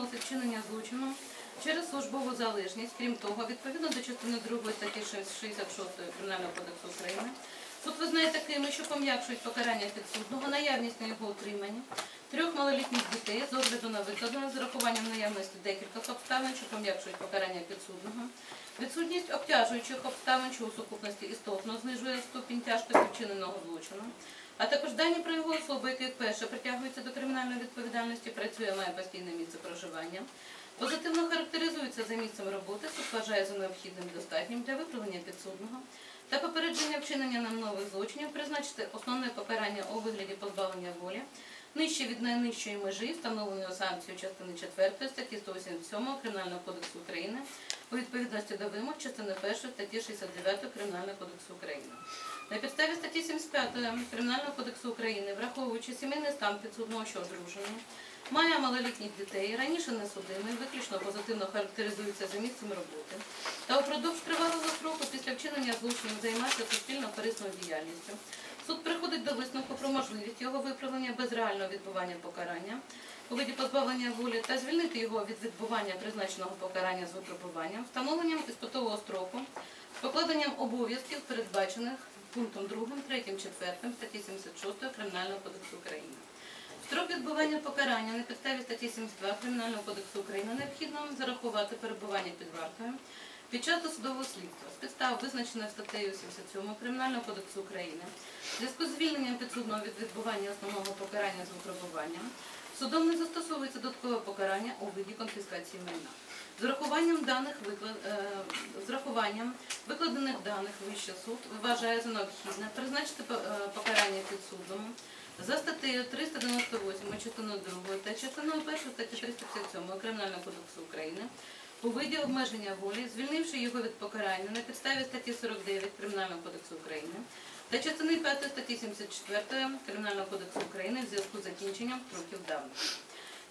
переносить чинення злочину через службову залежність. Крім того, відповідно до частини 2 статті 66 Кримінального кодексу України, суд визнає такими, що пом'якшують покарання підсудного, наявність на його утриманні, трьох малолітніх дітей з огляду на викладене з урахуванням наявності декількох обставин, що пом'якшують покарання підсудного, відсутність обтяжуючих обставин, що у сукупності істотно знижує ступінь тяжкості вчиненого злочину, а також дані про його особу, який вперше притягується до кримінальної відповідальності, працює, має постійне місце проживання. Позитивно характеризується за місцем роботи, суд вважає за необхідним і достатнім для виправлення підсудного та попередження вчинення нам нових злочинів, призначити основне покарання у вигляді позбавлення волі нижче від найнижчої межі, встановленої санкцією частини 4 статті 187 Кримінального кодексу України у відповідності до вимог частини 1 статті 69 Кримінального кодексу України. На підставі статті 75 Кримінального кодексу України, враховуючи сімейний стан підсудного, що одружений, має малолітніх дітей, раніше не судимий, виключно позитивно характеризується за місцем роботи, та упродовж тривалого строку після вчинення злочину займається суспільно корисною діяльністю. Суд приходить до висновку про можливість його виправлення без реального відбування покарання у виді позбавлення волі та звільнити його від відбування призначеного покарання з випробуванням, встановленням іспитового строку, покладенням обов'язків, передбачених пунктом 2, 3, 4 статті 76 Кримінального кодексу України. Відбування покарання на підставі статті 72 Кримінального кодексу України необхідно зарахувати перебування під вартою під час досудового слідства з підстав, визначених статтею 77 Кримінального кодексу України, в зв'язку з звільненням підсудного від відбування основного покарання з випробуванням, судом не застосовується додаткове покарання у виді конфіскації майна. З урахуванням даних е, з урахуванням викладених даних вище суд вважає за необхідне призначити е, покарання підсудному за статтею 398 частиною 2 та частиною 1 статті 357 Кримінального кодексу України у виді обмеження волі, звільнивши його від покарання на підставі статті 49 Кримінального кодексу України та частини 5 статті 74 Кримінального кодексу України в зв'язку з закінченням строків давності.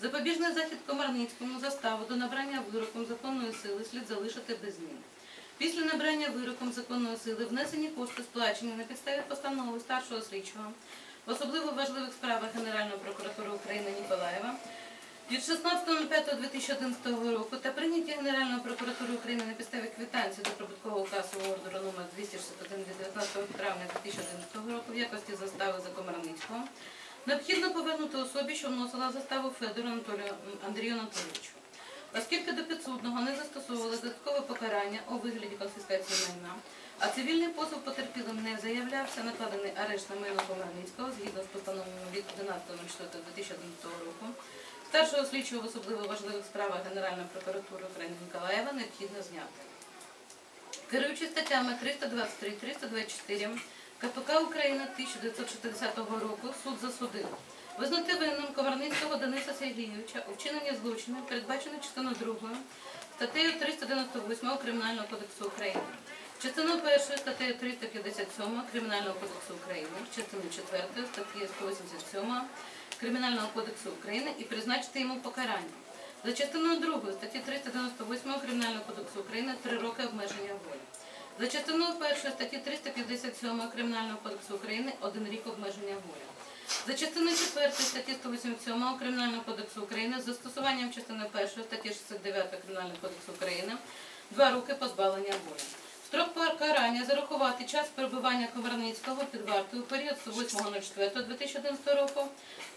Запобіжний захід Комарницькому заставу до набрання вироком законної сили слід залишити без змін. Після набрання вироком законної сили внесені кошти сплачені на підставі постанови старшого слідчого в особливо важливих справах Генеральної прокуратури України Ніколаєва від 16.05.2011 року та прийняті Генеральною прокуратурою України на підставі квитанції до прибуткового касового ордеру номер 261 від 19 травня 2011 року в якості застави за Комарницького, необхідно повернути особі, що вносила заставу Федору Анатолію Андрію Анатолійовичу. Оскільки до підсудного не застосовували додаткове покарання у вигляді конфіскації майна, а цивільний позов потерпілим не заявлявся, накладений арешт на майно Комарницького згідно з постановою від 11.04.2011 року, старшого слідчого в особливо важливих справах Генеральної прокуратури України Ніколаєва необхідно зняти. Керуючи статтями 323-324 КПК України 1960 року суд засудив визнати винним Комарницького Дениса Сергійовича у вчиненні злочину, передбачених частиною 2 статтею 398 Кримінального кодексу України, частиною 1 статтею 357 Кримінального кодексу України, частиною 4 статті 187 Кримінального кодексу України і призначити йому покарання. За частиною 2 статті 398 Кримінального кодексу України 3 роки обмеження волі. За частиною 1 статті 357 Кримінального кодексу України 1 рік обмеження волі. За частиною 4 статті 187 Кримінального кодексу України з застосуванням частини 1 статті 69 Кримінального кодексу України 2 роки позбавлення волі. Строк покарання зарахувати час перебування Комарницького під вартою у період з 8.04.2011 року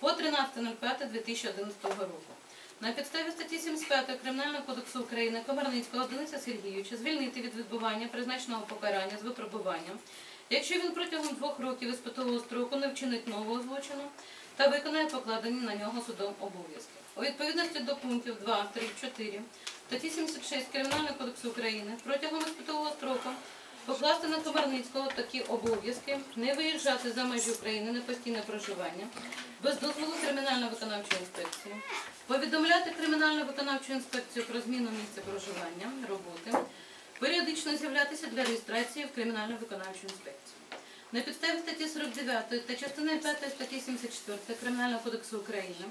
по 13.05.2011 року. На підставі статті 75 Кримінального кодексу України Комарницького Дениса Сергійовича звільнити від відбування призначеного покарання з випробуванням, якщо він протягом двох років іспитового строку не вчинить нового злочину та виконає покладені на нього судом обов'язки. У відповідності до пунктів 2, 3, 4 статті 76 Кримінального кодексу України протягом іспитового строку покласти на Комарницького такі обов'язки, не виїжджати за межі України на постійне проживання, без дозволу кримінально-виконавчої інспекції, повідомляти кримінально-виконавчу інспекцію про зміну місця проживання, роботи, періодично з'являтися для реєстрації в кримінально-виконавчу інспекцію. На підставі статті 49 та частини 5 статті 74 Кримінального кодексу України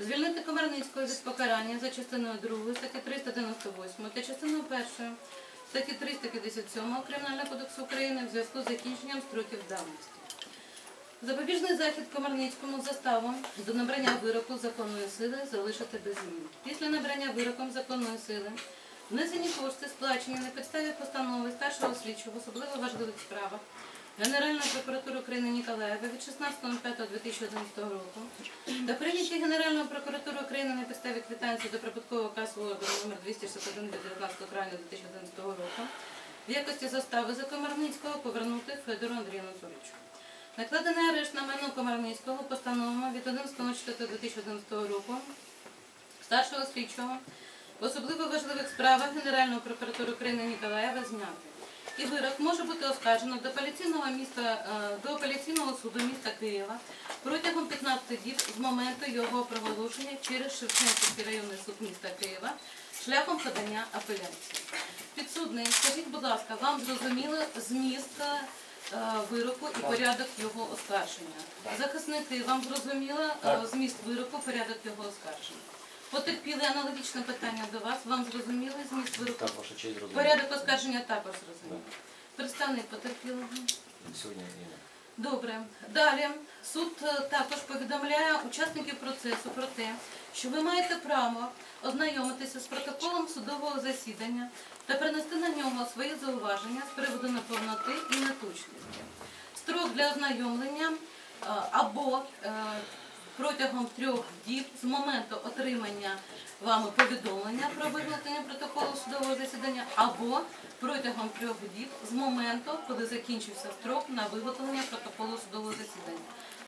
звільнити Комарницького від покарання за частиною 2 статті 398 та частиною 1 статті 357 Кримінального кодексу України в зв'язку з закінченням строків давності. Запобіжний захід Комарницькому заставом до набрання вироку законної сили залишити без змін. Після набрання вироком законної сили внесені кошти сплачені на підставі постанови старшого слідчого особливо важливих справах Генеральної прокуратури України Ніколаєва від 16.05.2011 року та прийняті Генеральною прокуратурою України на підставі квитанції до прибуткового касового номер 261 від 19 травня 2011 року в якості застави за Комарницького повернути Федору Андрію Анатолійовичу. Накладений арешт на майно Комарницького постановами від 11.04.2011 року старшого слідчого в особливо важливих справах Генеральної прокуратури України Ніколаєва зняти. І вирок може бути оскаржено до апеляційного міста е, до апеляційного суду міста Києва протягом 15 діб з моменту його проголошення через Шевченківський районний суд міста Києва шляхом подання апеляції. Підсудний, скажіть, будь ласка, вам зрозуміло зміст е, вироку і порядок його оскарження? Захисники, вам зрозуміло е, зміст вироку, порядок його оскарження? Потерпіли аналогічне питання до вас. Вам зрозуміло зміст вироку? Честь розумію. Порядок оскарження також зрозуміло. Представник потерпілого. Сьогодні ні. Добре. Далі суд е, також повідомляє учасників процесу про те, що ви маєте право ознайомитися з протоколом судового засідання та принести на нього свої зауваження з приводу неповноти і неточності. Строк для ознайомлення е, або е, протягом трьох діб з моменту отримання вами повідомлення про виготовлення протоколу судового засідання, або протягом трьох діб з моменту, коли закінчився строк на виготовлення протоколу судового засідання.